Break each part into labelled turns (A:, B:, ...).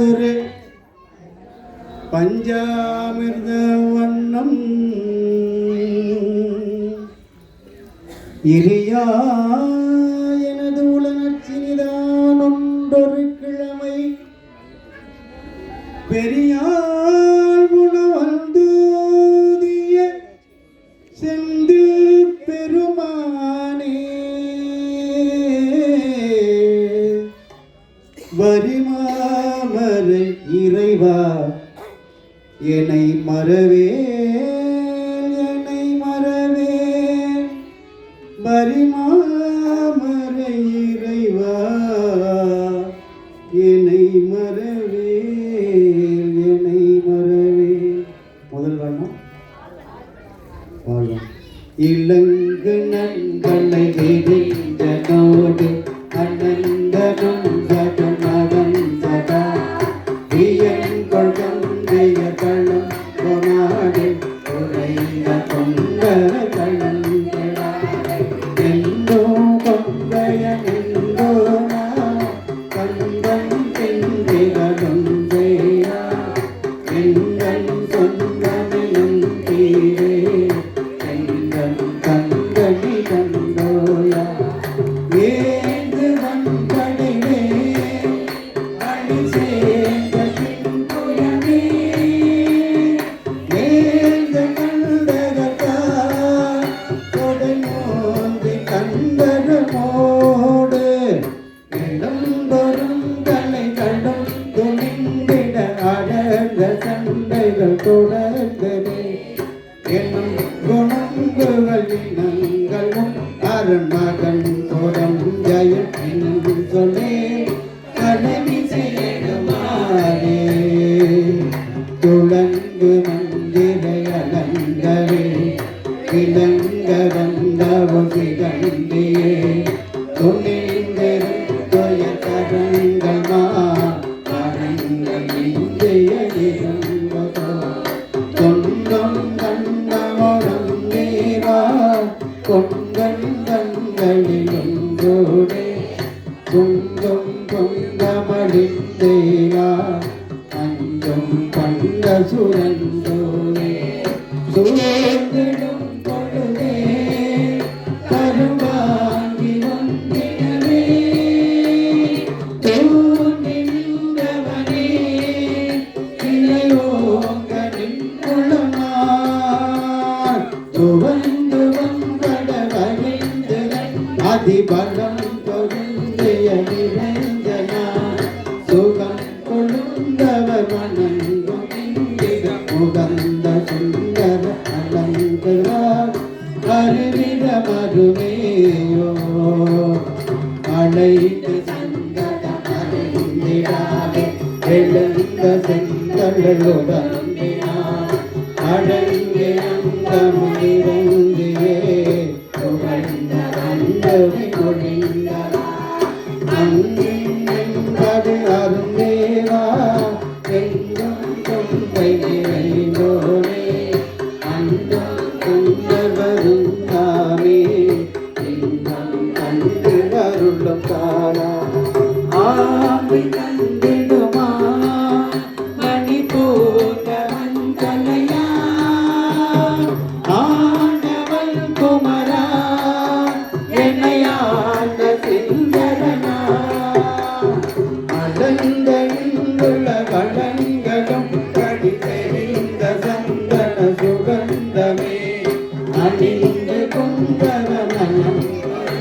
A: திரு பஞ்சாமிர்த வண்ணம். இரியா எனது உலனச்சினிதான் ஒன்றொரு கிழமை. பெரியார் வரிமாமரை இறைவா. என்னை மறவே என்னை மறவே. பரிமாமரை இறைவா. என்னை மறவே என்னை மறவே. முதல் வேணும் பாடலாம் நண்பனை அரண் மகன் புறம் ஜெயம் என்னும் சொல்லே கடவி செய்யுமாறே துளங்கு மந்திரை அலங்கரே இளங்க வந்தவள் சிகண்டியே ഗംഗോടെ കുങ്കും കുന്തമടിത്തേല അഞ്ചും പണ്ട സുരന്തോടെ സുരേന്ദ്രൻ அருவித மருமேயோ அழைத்து சங்கட அறிந்திடாதே எழுந்த செங்கலுடன் அடங்கி அந்த முனிவங்கியே புகழ்ந்த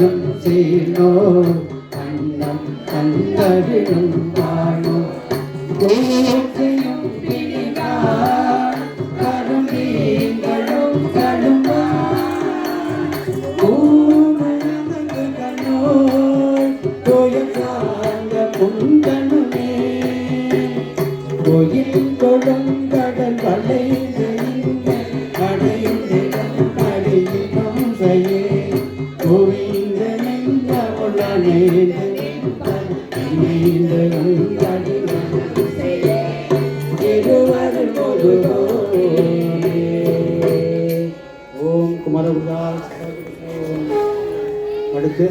A: அன்பரும் சேர்ந்தோ அண்ணம் தந்தரிடம் வாழும் கோயில் கொடுங்கடல் வளைந்து அடையும் அடையினம் செய்ய கோயில் ஓம் குமரகுருதாஸ் அடுத்து